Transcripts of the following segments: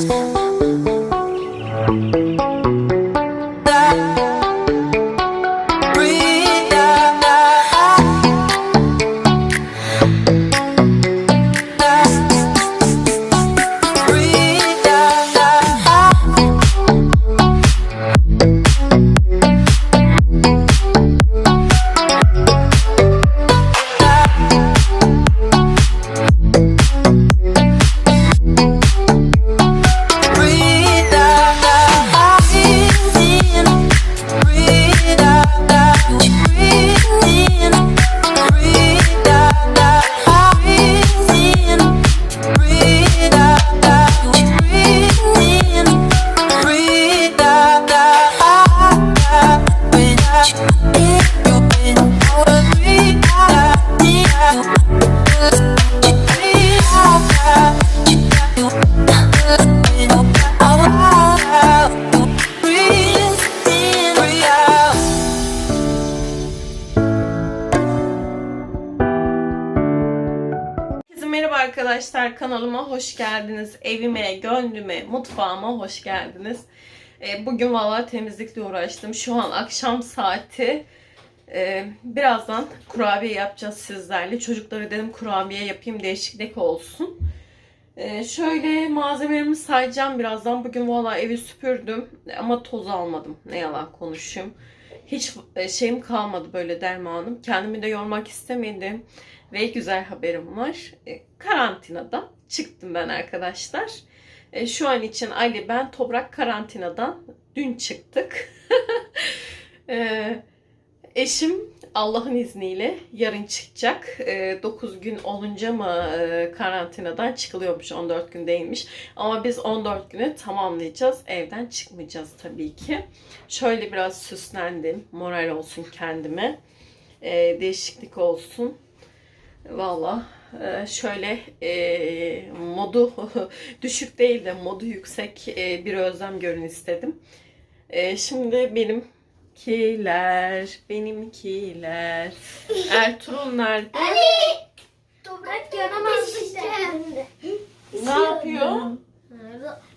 Thank you. Hoş geldiniz. Evime, gönlüme, mutfağıma hoş geldiniz. Ee, Bugün valla temizlikle uğraştım. Şu an akşam saati. Ee, Birazdan kurabiye yapacağız sizlerle. Çocuklara dedim kurabiye yapayım değişiklik olsun. Ee, Şöyle malzemelerimi sayacağım birazdan. Bugün valla evi süpürdüm ama toz almadım. Ne yalan konuşayım. Hiç e, şeyim kalmadı böyle dermanım. Kendimi de yormak istemedim. Ve güzel haberim var. E, karantinada çıktım ben arkadaşlar. E, şu an için Ali ben Toprak karantinadan dün çıktık. E, eşim Allah'ın izniyle yarın çıkacak. 9 gün olunca mı e, karantinadan çıkılıyormuş 14 gün değilmiş. Ama biz 14 günü tamamlayacağız. Evden çıkmayacağız tabii ki. Şöyle biraz süslendim. Moral olsun kendime. E, değişiklik olsun. Valla e, şöyle e, modu düşük değil de modu yüksek e, bir özlem görün istedim. E, şimdi benimkiler, benimkiler. Ertuğrul nerede? Toprak yaramaz işte. Ne yapıyor?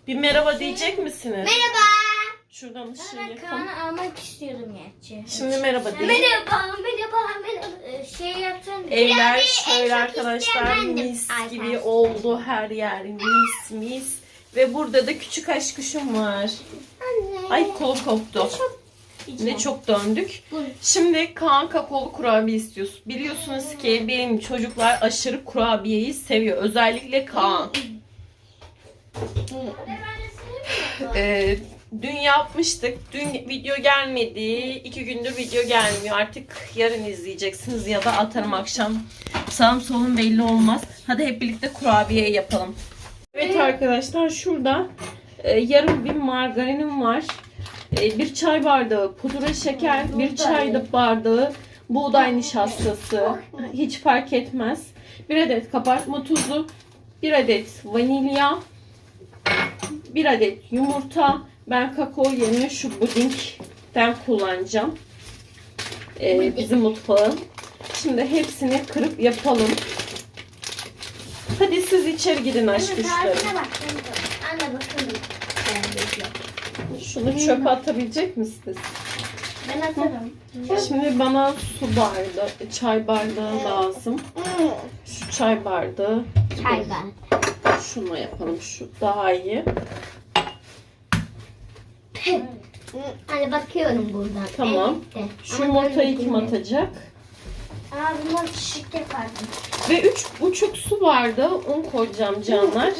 Bir merhaba diyecek misiniz? Merhaba. Şuradan ışığı Ben yakın. Kaan'ı almak istiyorum gerçi. Şimdi merhaba deyin. Merhaba, merhaba, merhaba. Ee, Şey yapsana. Evler en şöyle çok arkadaşlar mis gibi oldu her yer mis mis. Ve burada da küçük aşk kuşum var. Anne. Ay kolu koptu. Ne çok döndük. Şimdi Kaan kakaolu kurabiye istiyoruz. Biliyorsunuz ki benim çocuklar aşırı kurabiyeyi seviyor. Özellikle Kaan. Ee, dün yapmıştık. Dün video gelmedi. iki gündür video gelmiyor. Artık yarın izleyeceksiniz ya da atarım akşam. Sağım solum belli olmaz. Hadi hep birlikte kurabiye yapalım. Evet arkadaşlar şurada e, yarım bir margarinim var. E, bir çay bardağı pudra şeker, bir çay da bardağı buğday nişastası. Hiç fark etmez. Bir adet kabartma tuzu, bir adet vanilya, bir adet yumurta. Ben kakao yerine şu pudingden kullanacağım. E, bizim mutfağın. Şimdi hepsini kırıp yapalım. Hadi siz içeri gidin aşk bak. Anne bakalım. Şunu çöpe atabilecek misiniz? Ben atarım. Şimdi bana su bardağı, çay bardağı lazım. Şu çay bardağı. Çay ben. Şunu yapalım. Şu daha iyi. Anne bakıyorum buradan. Tamam. Evet. Şu Ama böyle kim değil. atacak? Aa bunlar şık yapardım. Ve üç buçuk su bardağı un koyacağım canlar.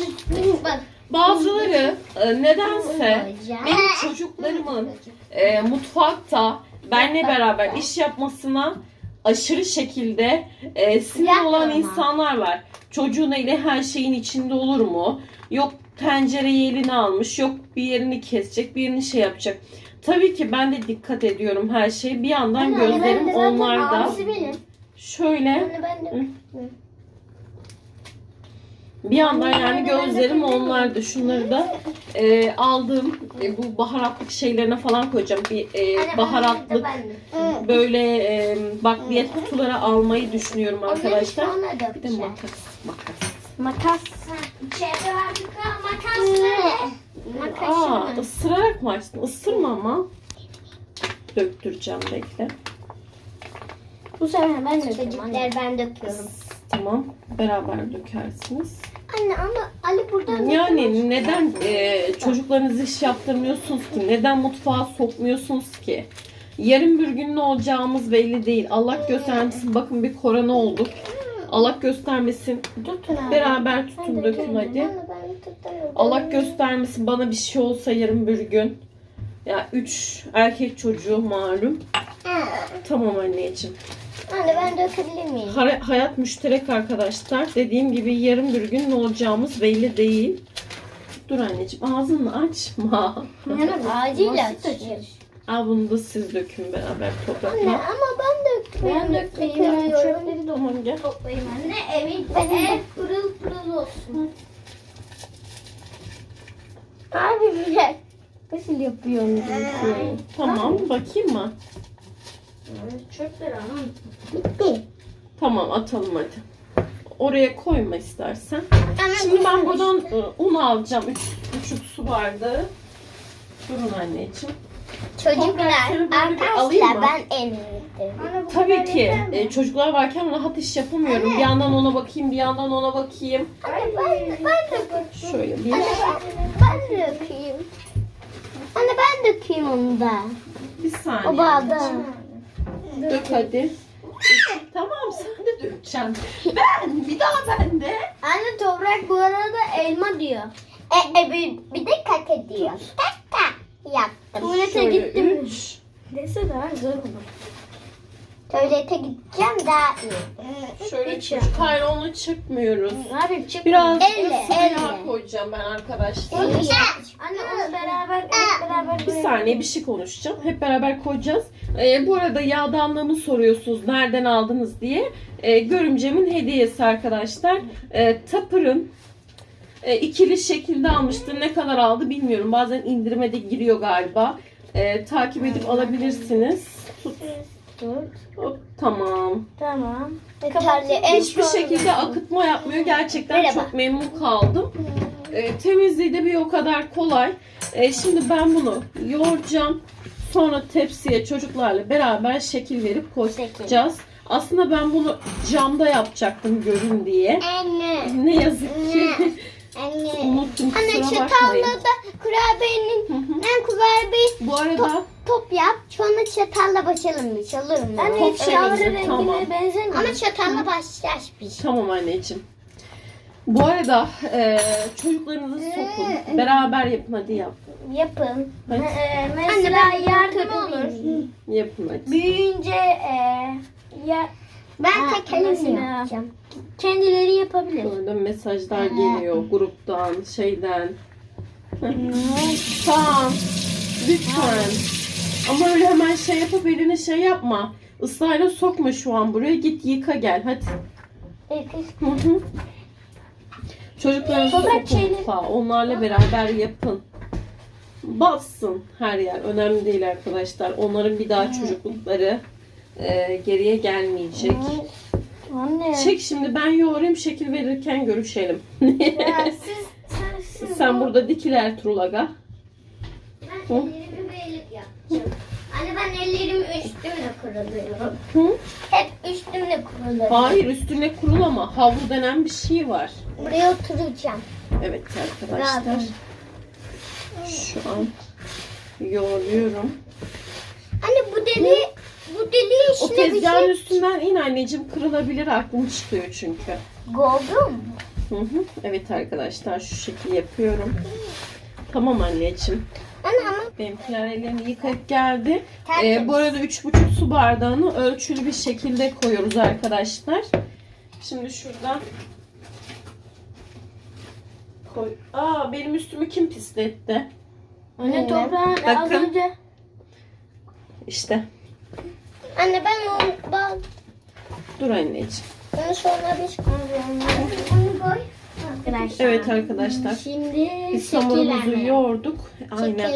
Bak. Bazıları e, nedense benim çocuklarımın e, mutfakta benle beraber iş yapmasına aşırı şekilde e, sinir olan insanlar var. Çocuğun eli her şeyin içinde olur mu? Yok tencereyi eline almış, yok bir yerini kesecek, bir yerini şey yapacak. Tabii ki ben de dikkat ediyorum her şeye. Bir yandan Anne, ben gözlerim de zaten onlarda. abisi benim. Şöyle Anne ben de. Bir yandan yani gözlerim onlarda. Şunları da e, aldığım e, bu baharatlık şeylerine falan koyacağım. Bir e, baharatlık böyle e, bakliyat kutuları almayı düşünüyorum arkadaşlar. Bir de makas. Makas. Makas. İçeride vardı makas nerede? merak mı açtın? Isırma ama. Döktüreceğim bekle. Bu sefer ben döküyorum. Çocuklar ben döküyorum. Tamam. Beraber dökersiniz. Anne ama Ali buradan Yani neden e, çocuklarınızı iş yaptırmıyorsunuz ki? Neden mutfağa sokmuyorsunuz ki? Yarın bir gün ne olacağımız belli değil. Allah göstermesin. Bakın bir korona olduk. Allah göstermesin. Tutun abi. Beraber tutun dökün hadi. Allah göstermesin bana bir şey olsa yarın bir gün. Ya üç erkek çocuğu malum. Tamam anneciğim. Anne ben dökebilir miyim? Har- hayat müşterek arkadaşlar. Dediğim gibi yarın bir gün ne olacağımız belli değil. Dur anneciğim ağzını açma. Anne acıyla açıyoruz. Al bunu da siz dökün beraber Anne toprakla. ama ben döktüm. Ben döktüm. Çöpleri de aman gel. Toplayayım anne. Evin ev pırıl pırıl olsun. Abi bile. Nasıl yapıyorum diyorsun? Tamam bakayım mı? Çöpler ama. Bitti. Tamam atalım hadi. Oraya koyma istersen. Şimdi ben buradan e, un alacağım. Üç buçuk su bardağı. Durun anneciğim. Çocuklar arkadaşlar mı? ben en iyiyim. Tabii ki. E, çocuklar varken rahat iş yapamıyorum. Bir yandan ona bakayım, bir yandan ona bakayım. Anne ben, ben de Şöyle bir, Anne ben, ben dökeyim. Anne ben dökeyim onu da. bir O saniye. bardağı. Dök hadi. Tamam sen de dökeceksin. Ben, bir daha ben de. Anne toprak bu arada elma diyor. E, e bir, bir de kaka diyor. Kaka yaptım. Tuvalete Şöyle gittim. üç. Dese daha zor olur. Tuvalete gideceğim daha iyi. Şöyle çocuk. Hayır onu çıkmıyoruz. Abi çık. Biraz Elle, sıvı elle. yağ koyacağım ben arkadaşlar. Anne onu beraber hep beraber Bir saniye bir şey konuşacağım. Hep beraber koyacağız. Ee, bu arada yağdanlığımı soruyorsunuz nereden aldınız diye. Ee, görümcemin hediyesi arkadaşlar. Ee, Tapır'ın e, ikili şekilde almıştı. Ne kadar aldı bilmiyorum. Bazen indirime de giriyor galiba. Ee, takip edip alabilirsiniz. Tut. Hop, tamam. Tamam. Yeterli. Hiçbir şekilde akıtma yapmıyor. Gerçekten Merhaba. çok memnun kaldım. Ee, temizliği de bir o kadar kolay. Ee, şimdi ben bunu yoğuracağım. Sonra tepsiye çocuklarla beraber şekil verip koyacağız. Aslında ben bunu camda yapacaktım görün diye. Anne. Ne yazık ki Anne. unuttum Anne kusura çatalla bakmayın. da kurabiyenin Hı hı. en kurabiye Bu arada top yap. Sonra çatalla başlayalım bir çalırım ben. Anne, Top şahane rengine tamam. benzemiyor. Ama çatalla başlar bir şey. tamam anneciğim. Bu arada e, çocuklarınızı sokun. Beraber yapın hadi yap. Yapın. Hadi. mesela yardım olur. Yapın hadi. Büyüyünce e, ya ben tek elimle yapacağım. Kendileri yapabilir. Orada mesajlar geliyor gruptan, şeyden. tamam. Lütfen. Ama öyle hemen şey yapıp eline şey yapma. Islayla sokma şu an buraya. Git yıka gel hadi. Hı hı. Çocuklarınızı sokun mutfağa. Onlarla beraber yapın. Bassın her yer. Önemli değil arkadaşlar. Onların bir daha çocuklukları e, geriye gelmeyecek. Anne. Çek şimdi ben yoğurayım şekil verirken görüşelim. Ya siz, siz, Sen burada dikil Ertuğrul Aga. Ben ellerimi Anne ben ellerimi üstümle kuruluyorum. Hı? Hep üstümle kuruluyorum. Hayır üstüne kurulama. Havlu denen bir şey var. Buraya oturacağım. Evet arkadaşlar. Şu an yoğuruyorum. Anne bu deli, bu deli O işine bir tezgahın şey... üstünden in anneciğim kırılabilir aklım çıkıyor çünkü. Goldum mu? Hı hı. Evet arkadaşlar şu şekil yapıyorum. Tamam anneciğim. Anne ama Benimkiler ellerini yıkayıp geldi. Ee, bu arada 3,5 su bardağını ölçülü bir şekilde koyuyoruz arkadaşlar. Şimdi şuradan koy. Aa benim üstümü kim pisletti? Anne toprağın az Bakın. önce... İşte. Anne ben onu bak. Dur anneciğim. Onu sonra biz koyuyorum. Onu koy. Arkadaşlar. Evet arkadaşlar. Şimdi Biz hamurumuzu yoğurduk. Aynen.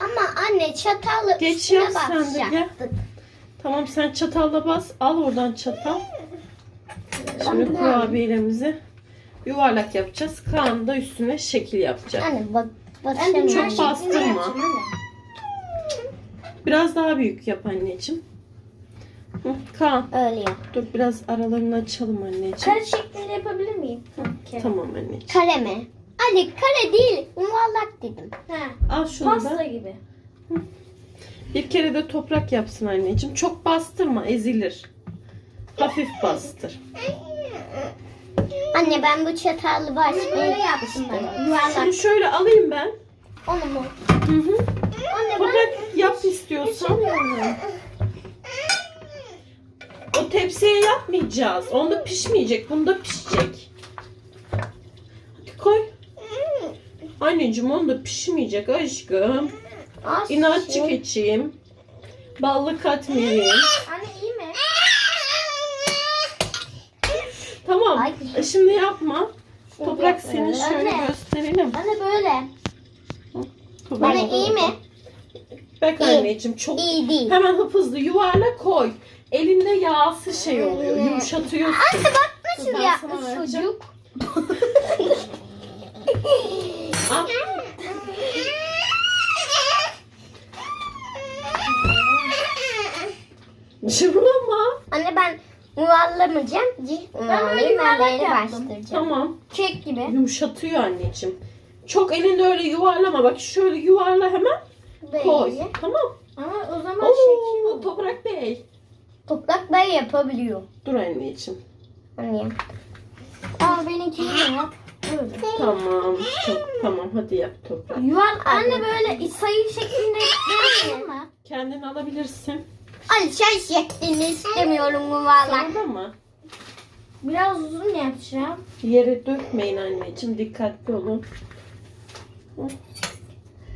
Ama anne çatalı Geç üstüne yap sen de basacaktık. gel. Tamam sen çatalla bas. Al oradan çatal. Şimdi kurabiyelerimizi yuvarlak yapacağız. Kaan da üstüne şekil yapacak. Anne bak Batışamıyorum. Çok bastırma. Biraz daha büyük yap anneciğim. Hı, Kaan Öyle yap. dur biraz aralarını açalım anneciğim. Kare şeklinde yapabilir miyim? Tamam anneciğim. Kare mi? Ali kare değil. Yuvarlak dedim. He. Al şunu Pasta da. gibi. Bir kere de toprak yapsın anneciğim. Çok bastırma ezilir. Hafif bastır. Anne ben bu çatallı başlığı yaptım. Yuvarlak. Şunu şöyle alayım ben. Onu mu? Hı hı. Anne Toprak yap istiyorsan. O tepsiye yapmayacağız. Onda pişmeyecek. Bunda pişecek. Hadi koy. Anneciğim onda pişmeyecek aşkım. İnatçı keçiyim. Ballı katmerim. Anne iyi mi? Tamam. Ay. Şimdi yapma. Toprak seni şöyle Anne. gösterelim. Anne böyle. Toprak. Anne iyi mi? Bak İyi. anneciğim çok İyi değil. hemen hızlı yuvarla koy. Elinde yağsı şey oluyor. Yumuşatıyorsun. Anne bak nasıl Ben yapmış sana vereceğim. çocuk. Al. Cıvlama. Anne ben yuvarlamayacağım. Ben öyle yuvarlak yaptım. bastıracağım. Tamam. Kek gibi. Yumuşatıyor anneciğim. çok elinde öyle yuvarlama. Bak şöyle yuvarla hemen koy. Böyle. Tamam. Ama o zaman Oo. Toprak Bey. Toprak ben yapabiliyor. Dur anneciğim. Anne. Aa benimkini de yap. Böyle. Tamam. Çok tamam. Hadi yap toprak. Yuvar anne böyle sayı şeklinde yapmayalım mı? Kendini alabilirsin. Ali çay şeklini istemiyorum yuvarlak. Sana mı? Biraz uzun yapacağım. Yere dökmeyin anneciğim. Dikkatli olun.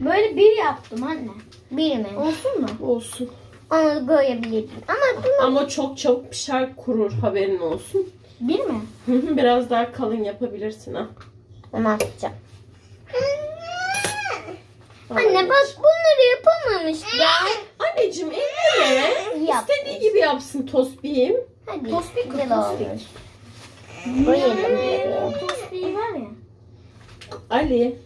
Böyle bir yaptım anne. Bir mi? Olsun mu? Olsun. Onu koyabilirim. Ama bunu Ama çok çabuk pişer kurur haberin olsun. Bir mi? Biraz daha kalın yapabilirsin ha. Onu atacağım. Anne bak bunları yapamamış ya. Anneciğim elleme. Yap. İstediği gibi yapsın tosbihim. Hadi. Tospik Güzel olmuş. Koyalım buraya. Tospiği var ya. Ali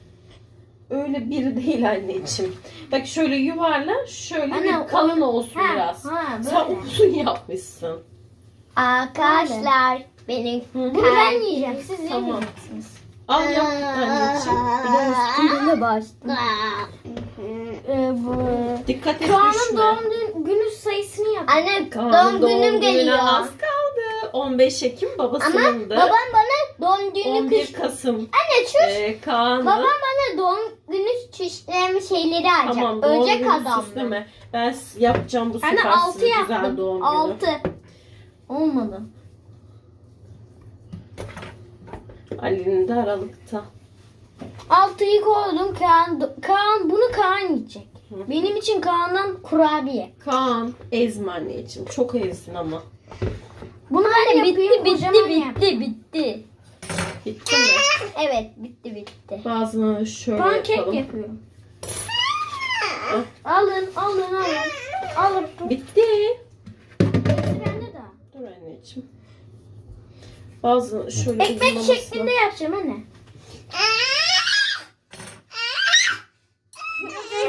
öyle bir değil anneciğim. Bak şöyle yuvarla şöyle Anne, bir kalın olsun Ha, biraz. ha, Sen uzun yapmışsın. Arkadaşlar benim. Bunu ben yiyeceğim. Siz Tamam. yemeyeceksiniz. Al yap anneciğim. üstüne bastım. Ee, bu... Dikkat et düşme. doğum gün, günü sayısını yap. Anne Kaan'ın doğum günüm geliyor. Az kaldı. 15 Ekim Ama babasının da. babam bana doğum günü 11 kış... Kasım. Anne çüş. Ee, Kaan'ı. Babam bana doğum günü süsleme şeyleri alacak. Tamam doğum Ölecek günü adam. süsleme. Ben s- yapacağım bu Anne sefer 6 size güzel yaptım. doğum günü. 6. Olmadı. Ali'nin de aralıkta. 6'yı koydum. Kaan, Kaan bunu Kaan yiyecek. Hı. Benim için Kaan'dan kurabiye. Kaan ezme anneciğim. Çok ezdin ama. Bunu ben Anne bitti bitti kocaman yap. bitti bitti. Bitti mi? Evet bitti bitti. Bazılarını şöyle Pankek yapalım. yapıyorum. Alın, alın, alın. Alın. Bitti. Bende de. Dur anneciğim. Bazı şöyle Ekmek şeklinde yapacağım anne.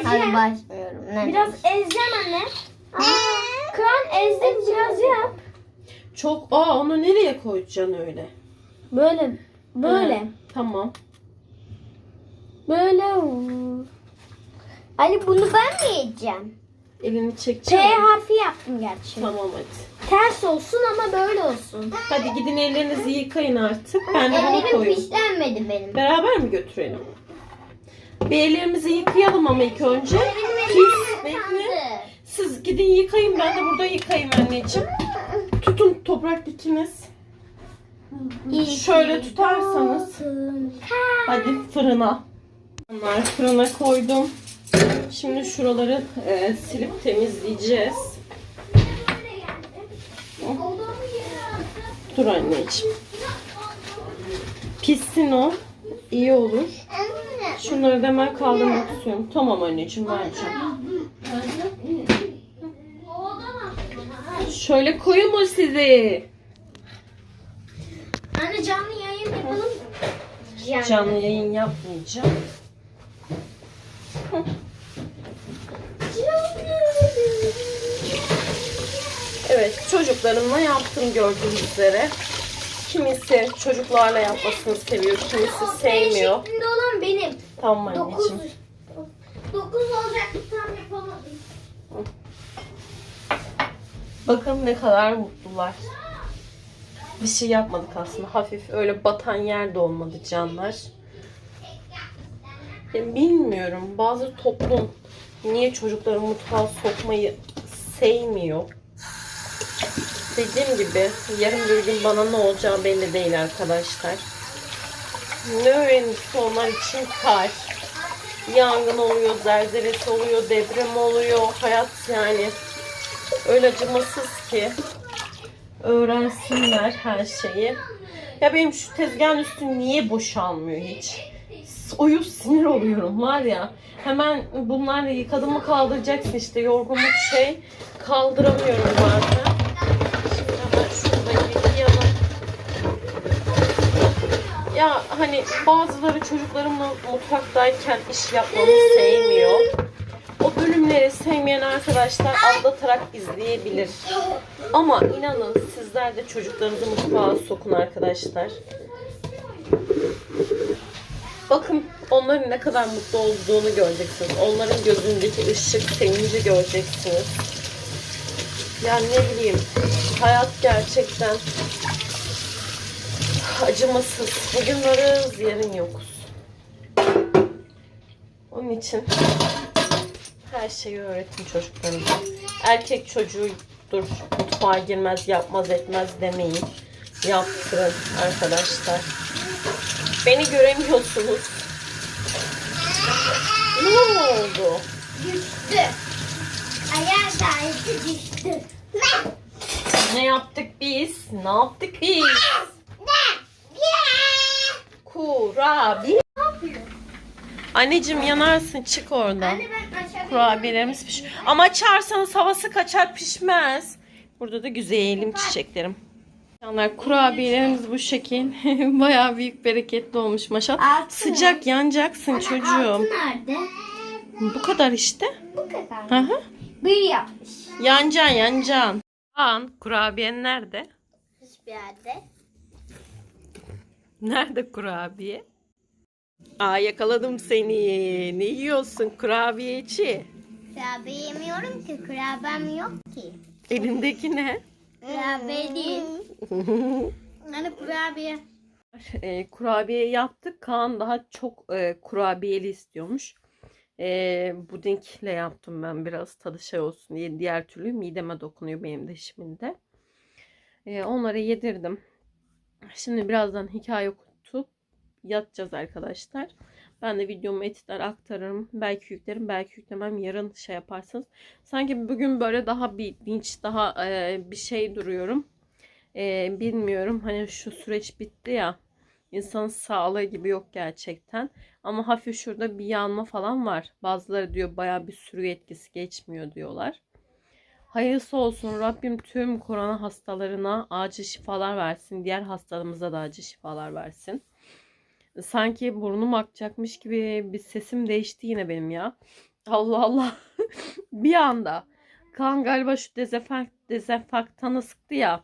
Hadi başlıyorum. Ne Biraz ezeceğim anne. Kaan ezdim biraz yap. Çok aa onu nereye koyacaksın öyle? Böyle, böyle, Ha, tamam. böyle. Ali bunu ben mi yiyeceğim? Elini T çekeceğim. harfi yaptım gerçi. Tamam hadi. Ters olsun ama böyle olsun. Hadi gidin ellerinizi yıkayın artık. Ben de bunu Ellerim koyayım. pişlenmedi benim. Beraber mi götürelim? Bir ellerimizi yıkayalım ama ilk önce. Pis, bekle. Siz gidin yıkayın ben de burada yıkayayım anneciğim. Tutun toprak ikiniz. Şöyle tutarsanız. Hadi fırına. Bunlar fırına koydum. Şimdi şuraları e, silip temizleyeceğiz. Dur anneciğim. Pissin o. İyi olur. Şunları da hemen kaldırmak istiyorum. Tamam anneciğim vereceğim. Şöyle koyayım mı sizi? Anne canlı yayın yapalım. Canlı yayın yapmayacağım. Evet çocuklarımla yaptım gördüğünüz üzere. Kimisi çocuklarla yapmasını seviyor, kimisi sevmiyor. şeklinde olan benim. Tamam 9 anneciğim. 9 olacak tam yapamadım. Bakın ne kadar mutlular. Bir şey yapmadık aslında. Hafif öyle batan yer de olmadı canlar. Ya bilmiyorum. Bazı toplum niye çocukları mutfağa sokmayı sevmiyor. Dediğim gibi yarın bir gün bana ne olacağı belli değil arkadaşlar. Ne öğrenirse onlar için kar. Yangın oluyor, zelzelesi oluyor, deprem oluyor. Hayat yani öyle acımasız ki öğrensinler her şeyi. Ya benim şu tezgahın üstü niye boşalmıyor hiç? Oyu sinir oluyorum var ya. Hemen bunlarla yıkadım mı kaldıracaksın işte yorgunluk şey. Kaldıramıyorum bazen. Şimdi. Ya hani bazıları çocuklarımla mutfaktayken iş yapmamı sevmiyor. O bölümleri sevmeyen arkadaşlar atlatarak izleyebilir. Ama inanın sizler de çocuklarınızı mutfağa sokun arkadaşlar. Bakın onların ne kadar mutlu olduğunu göreceksiniz. Onların gözündeki ışık, sevinci göreceksiniz. Yani ne bileyim, hayat gerçekten acımasız. Bugün varız, yarın yokuz. Onun için her şeyi öğretin çocuklarınıza. Erkek çocuğudur, mutfağa girmez, yapmaz, etmez demeyin. Yaptırın arkadaşlar. Beni göremiyorsunuz. Ne oldu? Düştü. Ayağı sahibi düştü. Ne yaptık biz? Ne yaptık biz? Kurabiye. Anneciğim yanarsın çık oradan. Anne ben Kurabiyelerimiz piş. Ama açarsanız havası kaçar pişmez. Burada da güzelim çiçeklerim. Canlar kurabiyelerimiz bu şekil. Bayağı büyük bereketli olmuş maşallah. Altı. Sıcak yanacaksın çocuğum. Altı nerede? Bu kadar işte. Bu kadar. Hı hı. Bir yapmış. Yancan yancan. An kurabiyen nerede? Hiçbir yerde. Nerede kurabiye? Aa yakaladım seni. Ne yiyorsun kurabiyeci? Kurabiye yemiyorum ki. Kurabiyem yok ki. Elindeki ne? Kurabiye değil. Hani kurabiye. E, kurabiye yaptık. Kaan daha çok e, kurabiyeli istiyormuş. E, pudingle yaptım ben biraz tadı şey olsun diye. Diğer türlü mideme dokunuyor benim de şimdi. E, onları yedirdim. Şimdi birazdan hikaye okutup yatacağız arkadaşlar. Ben de videomu editler aktarırım. Belki yüklerim, belki yüklemem. Yarın şey yaparsınız. Sanki bugün böyle daha bir dinç, daha e, bir şey duruyorum. E, bilmiyorum. Hani şu süreç bitti ya. İnsanın sağlığı gibi yok gerçekten. Ama hafif şurada bir yanma falan var. Bazıları diyor baya bir sürü etkisi geçmiyor diyorlar. Hayırlısı olsun. Rabbim tüm korona hastalarına acil şifalar versin. Diğer hastalarımıza da acil şifalar versin. Sanki burnum akacakmış gibi bir sesim değişti yine benim ya. Allah Allah. bir anda. Kan galiba şu dezenfek dezenfektanı sıktı ya.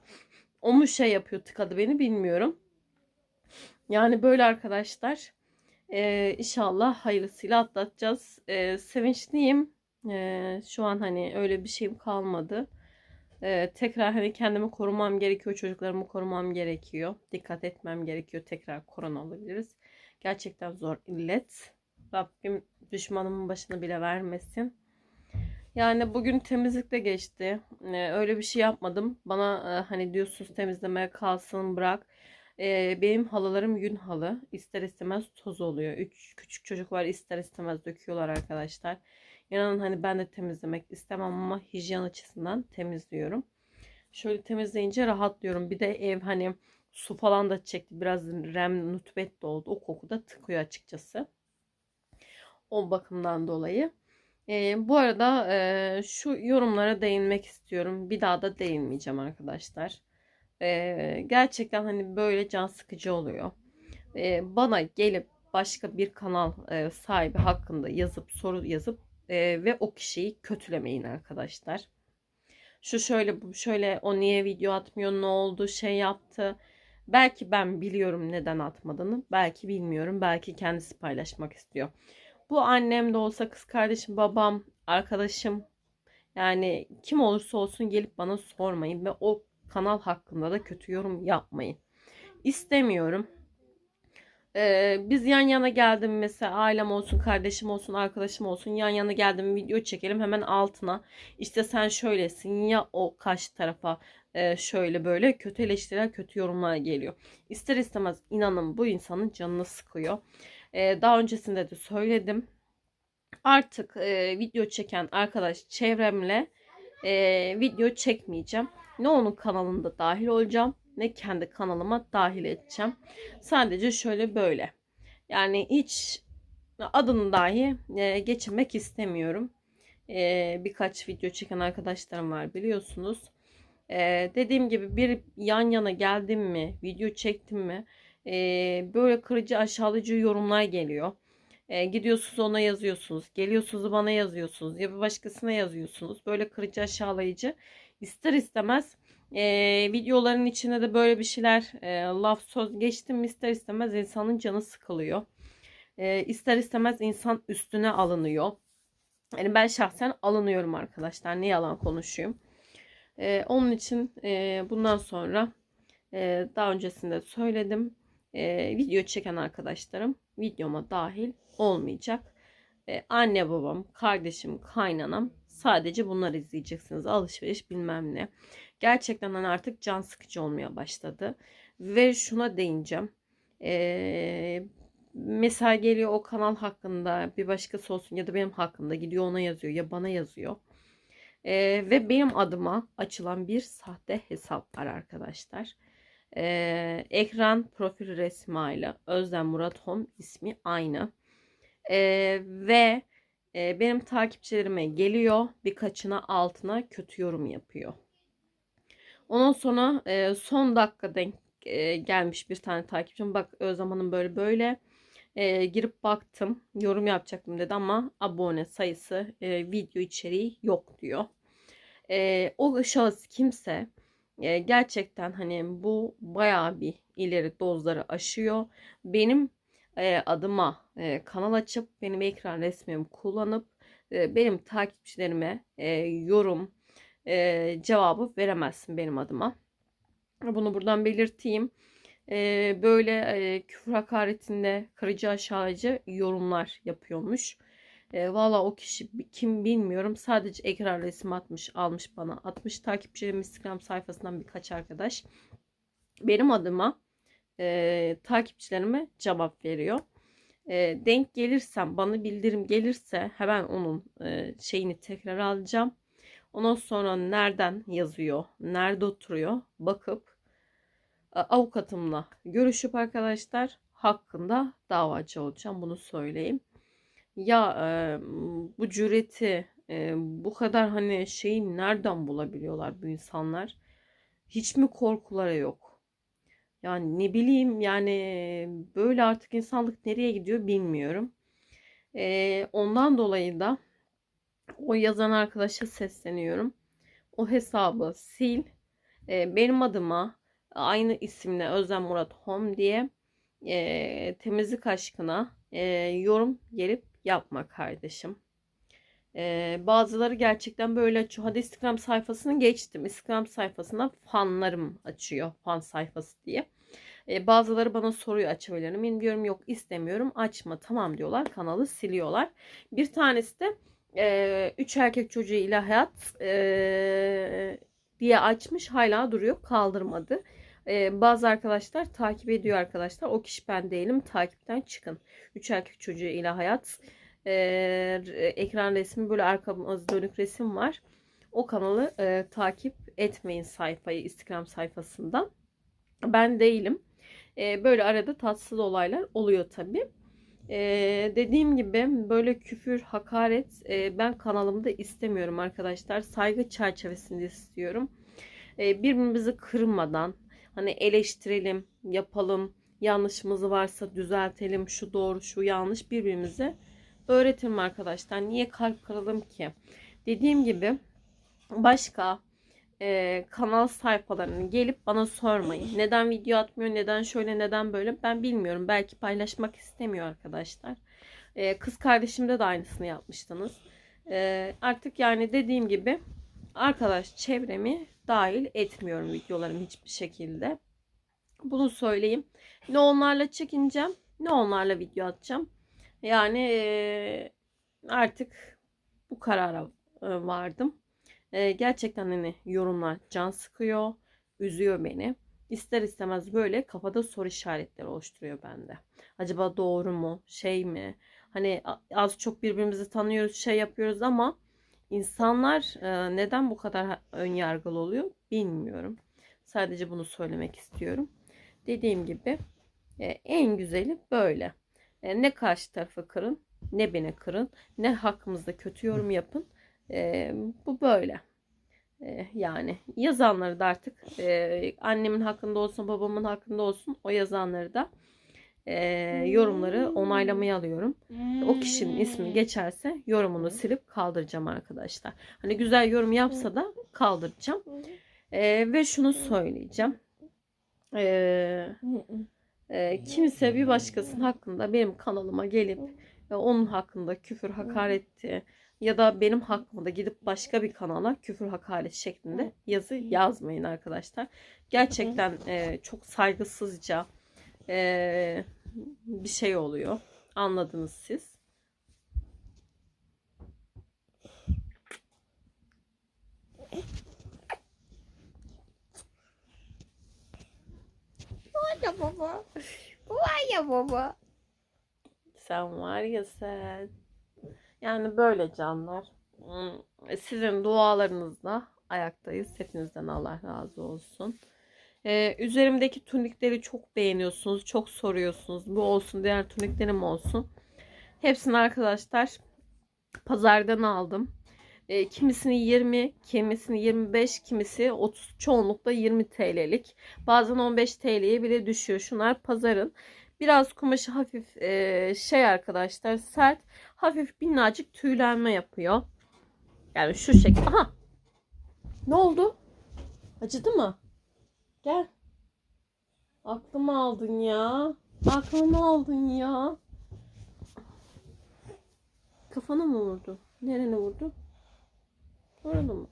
O mu şey yapıyor tıkadı beni bilmiyorum. Yani böyle arkadaşlar. Ee, inşallah hayırlısıyla atlatacağız. Ee, sevinçliyim. Ee, şu an hani öyle bir şeyim kalmadı. Ee, tekrar hani kendimi korumam gerekiyor. Çocuklarımı korumam gerekiyor. Dikkat etmem gerekiyor. Tekrar korona olabiliriz. Gerçekten zor illet. Rabbim düşmanımın başına bile vermesin. Yani bugün temizlikle geçti. Ee, öyle bir şey yapmadım. Bana e, hani diyorsunuz temizlemeye kalsın bırak. Ee, benim halılarım yün halı. İster istemez toz oluyor. Üç küçük çocuk var ister istemez döküyorlar arkadaşlar. İnanın hani ben de temizlemek istemem ama hijyen açısından temizliyorum. Şöyle temizleyince rahatlıyorum. Bir de ev hani su falan da çekti. Biraz rem nutbet de oldu. O koku da tıkıyor açıkçası. O bakımdan dolayı. Ee, bu arada e, şu yorumlara değinmek istiyorum. Bir daha da değinmeyeceğim arkadaşlar. Ee, gerçekten hani böyle can sıkıcı oluyor. Ee, bana gelip başka bir kanal e, sahibi hakkında yazıp soru yazıp e, ve o kişiyi kötülemeyin arkadaşlar. Şu şöyle bu şöyle o niye video atmıyor ne oldu şey yaptı. Belki ben biliyorum neden atmadığını. Belki bilmiyorum. Belki kendisi paylaşmak istiyor. Bu annem de olsa kız kardeşim, babam, arkadaşım yani kim olursa olsun gelip bana sormayın ve o kanal hakkında da kötü yorum yapmayın. İstemiyorum. Ee, biz yan yana geldim mesela ailem olsun, kardeşim olsun, arkadaşım olsun yan yana geldim video çekelim hemen altına işte sen şöylesin ya o karşı tarafa e, şöyle böyle kötü eleştiriler, kötü yorumlar geliyor. İster istemez inanın bu insanın canını sıkıyor. Ee, daha öncesinde de söyledim. Artık e, video çeken arkadaş çevremle e, video çekmeyeceğim. Ne onun kanalında dahil olacağım ne kendi kanalıma dahil edeceğim. Sadece şöyle böyle. Yani hiç adını dahi e, geçirmek istemiyorum. E, birkaç video çeken arkadaşlarım var biliyorsunuz. E, dediğim gibi bir yan yana geldim mi, video çektim mi e, böyle kırıcı aşağılayıcı yorumlar geliyor. E, gidiyorsunuz ona yazıyorsunuz. Geliyorsunuz bana yazıyorsunuz. Ya bir başkasına yazıyorsunuz. Böyle kırıcı aşağılayıcı. İster istemez e, videoların içine de böyle bir şeyler e, laf söz geçtim ister istemez insanın canı sıkılıyor. E, ister istemez insan üstüne alınıyor. Yani ben şahsen alınıyorum arkadaşlar. Ne yalan konuşayım. E, onun için e, bundan sonra e, daha öncesinde söyledim. E, video çeken arkadaşlarım videoma dahil olmayacak. E, anne babam, kardeşim, kaynanam sadece bunlar izleyeceksiniz. Alışveriş bilmem ne. Gerçekten hani artık can sıkıcı olmaya başladı. Ve şuna değineceğim. E, mesela geliyor o kanal hakkında bir başkası olsun ya da benim hakkında gidiyor ona yazıyor ya bana yazıyor. E, ve benim adıma açılan bir sahte hesap var arkadaşlar. E, ekran profil resmiyle Özlem Murat Home ismi aynı. E, ve e, benim takipçilerime geliyor birkaçına altına kötü yorum yapıyor. Ondan sonra e, son dakika denk e, gelmiş bir tane takipçim. Bak Özlem Hanım böyle böyle. E, girip baktım. Yorum yapacaktım dedi ama abone sayısı e, video içeriği yok diyor. E, o şahıs kimse e, gerçekten hani bu bayağı bir ileri dozları aşıyor. Benim e, adıma e, kanal açıp benim ekran resmimi kullanıp e, benim takipçilerime e, yorum e, cevabı veremezsin benim adıma. Bunu buradan belirteyim. E, böyle e, küfür hakaretinde kırıcı aşağıcı yorumlar yapıyormuş. E, Valla o kişi kim bilmiyorum. Sadece ekran resmi atmış, almış bana. Atmış takipçilerim Instagram sayfasından birkaç arkadaş. Benim adıma e, takipçilerime cevap veriyor. E, denk gelirsem, bana bildirim gelirse hemen onun e, şeyini tekrar alacağım. Ondan sonra nereden yazıyor, nerede oturuyor bakıp e, avukatımla görüşüp arkadaşlar hakkında davacı olacağım. Bunu söyleyeyim. Ya e, bu cüreti e, bu kadar hani şeyi nereden bulabiliyorlar bu insanlar? Hiç mi korkuları yok? Yani ne bileyim yani böyle artık insanlık nereye gidiyor bilmiyorum. E, ondan dolayı da o yazan arkadaşa sesleniyorum. O hesabı sil. E, benim adıma aynı isimle Özlem Murat Home diye e, temizlik aşkına e, yorum gelip yapma kardeşim. Ee, bazıları gerçekten böyle açıyor. Hadi Instagram sayfasını geçtim. Instagram sayfasına fanlarım açıyor. Fan sayfası diye. Ee, bazıları bana soruyor açabilir miyim? Diyorum yok istemiyorum. Açma tamam diyorlar. Kanalı siliyorlar. Bir tanesi de e, üç erkek çocuğu ile hayat e, diye açmış. Hala duruyor. Kaldırmadı. Ee, bazı arkadaşlar takip ediyor arkadaşlar. O kişi ben değilim. Takipten çıkın. Üç erkek çocuğu ile hayat. Ee, ekran resmi böyle arkamız dönük resim var. O kanalı e, takip etmeyin sayfayı Instagram sayfasından. Ben değilim. Ee, böyle arada tatsız olaylar oluyor tabi. Ee, dediğim gibi böyle küfür, hakaret e, ben kanalımda istemiyorum arkadaşlar. Saygı çerçevesinde istiyorum. Ee, birbirimizi kırmadan, hani eleştirelim, yapalım, yanlışımız varsa düzeltelim. Şu doğru, şu yanlış birbirimize öğretelim arkadaşlar. Niye kalp kıralım ki? Dediğim gibi başka e, kanal sayfalarını gelip bana sormayın. Neden video atmıyor, neden şöyle, neden böyle ben bilmiyorum. Belki paylaşmak istemiyor arkadaşlar. E, kız kardeşimde de aynısını yapmıştınız. E, artık yani dediğim gibi arkadaş çevremi dahil etmiyorum videolarım hiçbir şekilde. Bunu söyleyeyim. Ne onlarla çekineceğim, ne onlarla video atacağım. Yani e, artık bu karara e, vardım. E, gerçekten hani yorumlar can sıkıyor, üzüyor beni. İster istemez böyle kafada soru işaretleri oluşturuyor bende. Acaba doğru mu, şey mi? Hani az çok birbirimizi tanıyoruz, şey yapıyoruz ama insanlar e, neden bu kadar ön yargılı oluyor bilmiyorum. Sadece bunu söylemek istiyorum. Dediğim gibi e, en güzeli böyle. E, ne karşı tarafı kırın, ne beni kırın, ne hakkımızda kötü yorum yapın. E, bu böyle. E, yani yazanları da artık e, annemin hakkında olsun, babamın hakkında olsun o yazanları da e, yorumları onaylamaya alıyorum. O kişinin ismi geçerse yorumunu silip kaldıracağım arkadaşlar. Hani güzel yorum yapsa da kaldıracağım. E, ve şunu söyleyeceğim. E, e, kimse bir başkasının hakkında benim kanalıma gelip ve onun hakkında küfür hakaretti ya da benim hakkımda gidip başka bir kanala küfür hakaret şeklinde yazı yazmayın arkadaşlar. Gerçekten e, çok saygısızca e, bir şey oluyor. Anladınız siz. Var ya baba. Var ya baba. Sen var ya sen. Yani böyle canlar. Hmm, Sizin dualarınızla ayaktayız. Hepinizden Allah razı olsun. Ee, üzerimdeki tunikleri çok beğeniyorsunuz. Çok soruyorsunuz. Bu olsun diğer tuniklerim olsun. Hepsini arkadaşlar pazardan aldım. Ee, kimisini 20, kimisini 25, kimisi 30, çoğunlukla 20 TL'lik. Bazen 15 TL'ye bile düşüyor. Şunlar pazarın. Biraz kumaşı hafif e, şey arkadaşlar sert. Hafif minnacık tüylenme yapıyor. Yani şu şekilde. Aha. Ne oldu? Acıdı mı? Gel. Aklımı aldın ya. Aklımı aldın ya. Kafana mı vurdu? Nerene vurdu? Orada mı?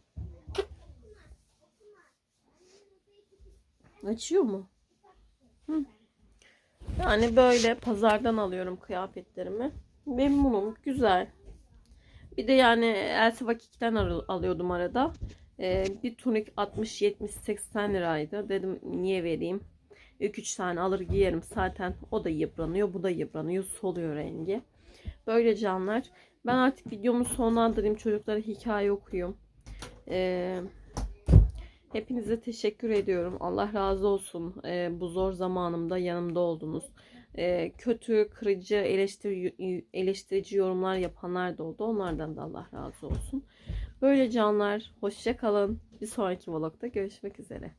Açıyor mu? Hı. Yani böyle pazardan alıyorum kıyafetlerimi. Memnunum. Güzel. Bir de yani Elsa Vakik'ten alıyordum arada. Ee, bir tunik 60, 70, 80 liraydı. Dedim niye vereyim? 2-3 tane alır giyerim. Zaten o da yıpranıyor. Bu da yıpranıyor. Soluyor rengi. Böyle canlar. Ben artık videomu sonlandırayım. Çocuklara hikaye okuyayım. Ee, hepinize teşekkür ediyorum. Allah razı olsun. Ee, bu zor zamanımda yanımda oldunuz. Ee, kötü, kırıcı, eleştiri, eleştirici yorumlar yapanlar da oldu. Onlardan da Allah razı olsun. Böyle canlar. Hoşça kalın. Bir sonraki vlogda görüşmek üzere.